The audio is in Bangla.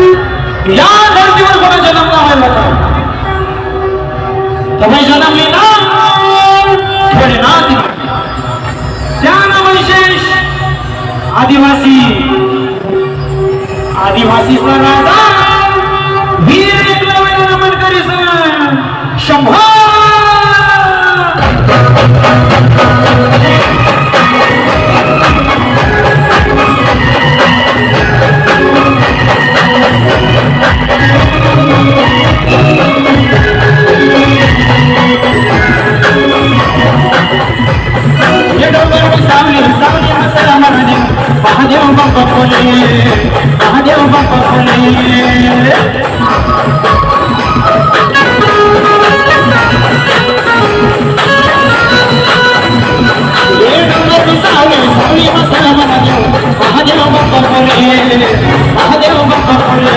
यहाँ धरती पर बड़ा जन्म रहा है मैं जन्म लेना थोड़े ना आदिवासी। आदिवासी राजा। वीर शंभर সামনে সামনে হাতে আমার বাহাদেও বাবা বলে বাহাদেও বাবা বলে সামনে সামনে